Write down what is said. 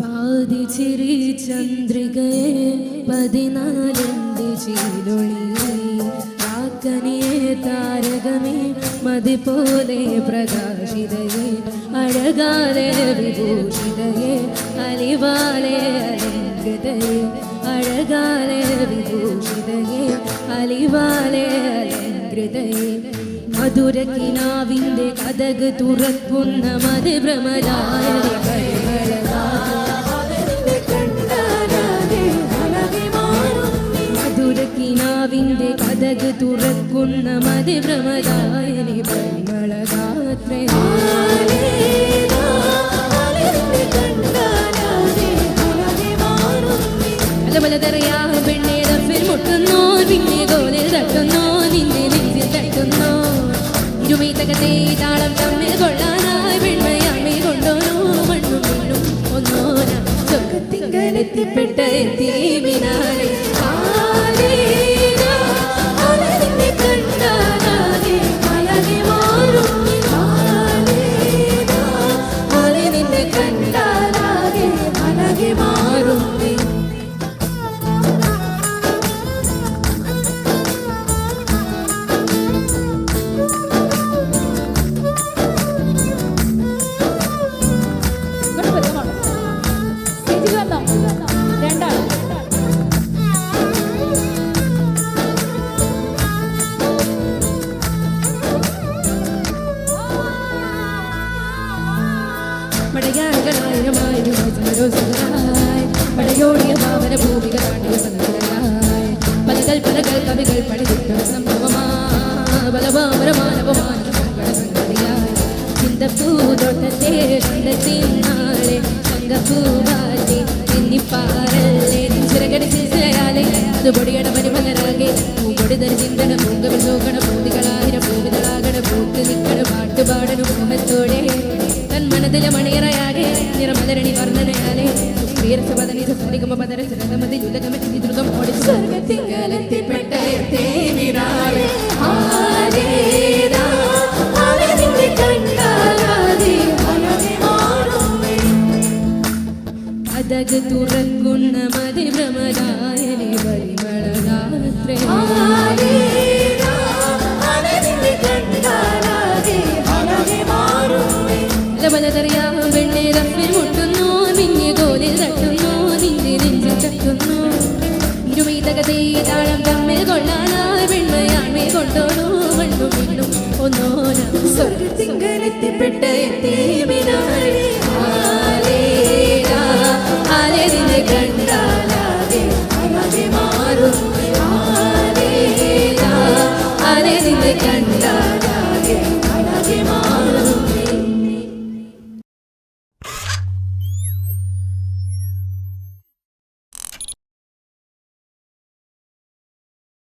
പാതിച്ചിരി ചന്ദ്രികയെ പതിനാലിന്റെ ചീലൊളിയെ ആക്കനിയെ താരകമേ മതി പോലെ പ്രകാശിതയെ. അഴകാലെ വിഭൂഷിതയെ അലിവാലെ അലങ്കൃതയെ. അഴകാലെ വിഭൂഷിതയെ അലിവാലെ അലങ്കൃതയെ. മധുരക്കിനാവിന്റെ കഥക് തുറക്കുന്ന മതിഭ്രമരായ കഥക് തുറക്കുന്ന മതിഭ്രമദായനി പരിമളഗാത്രേ പലതറിയാ പെണ്ണെ തമ്മിൽ മുട്ടുന്നു പിന്നെ കോലിൽ തട്ടുന്നു നിന്നെ നെഞ്ചിൽ തട്ടുന്നു. ഇരുമീത്തകത്തെ താളം തമ്മിൽ കൊള്ളാനായി പെൺമയമ്മി കൊണ്ടോനു. മണ്ണും മണ്ണും ഒന്നോന ചൊക്കത്തിങ്കലെത്തിപ്പെട്ട എത്തി മിനാലെ. പടയോടിയ ഭാവന ഭൂമിക താണ്ടിയ നിക്കണ. പാട്ടുപാടണ മോഹത്തോടെ തൻ മനതിലെ മണി ദ്രുതം ഓടി സ്വർഗത്തിങ്കലെത്തിപ്പെട്ട തേവിനാളെ അതക് തുറക്കുന്ന മതിഭ്രമരായനി പരിമളഗാത്രേ വെണ്ണെ തമ്മിൽ മുട്ടുന്നു നിന്നെ കോലിൽ തട്ടുന്നു നിന്റെ നെഞ്ചിൽ തട്ടുന്നു ഇരുമീതകതേ താളം തമ്മിൽ കൊള്ളാനായി പെൺമയാൺമേ കൊണ്ടോണു മണ്ണും മിണ്ണും ഒന്നോന സ്വർഗത്തിങ്കലെത്തിപ്പെട്ട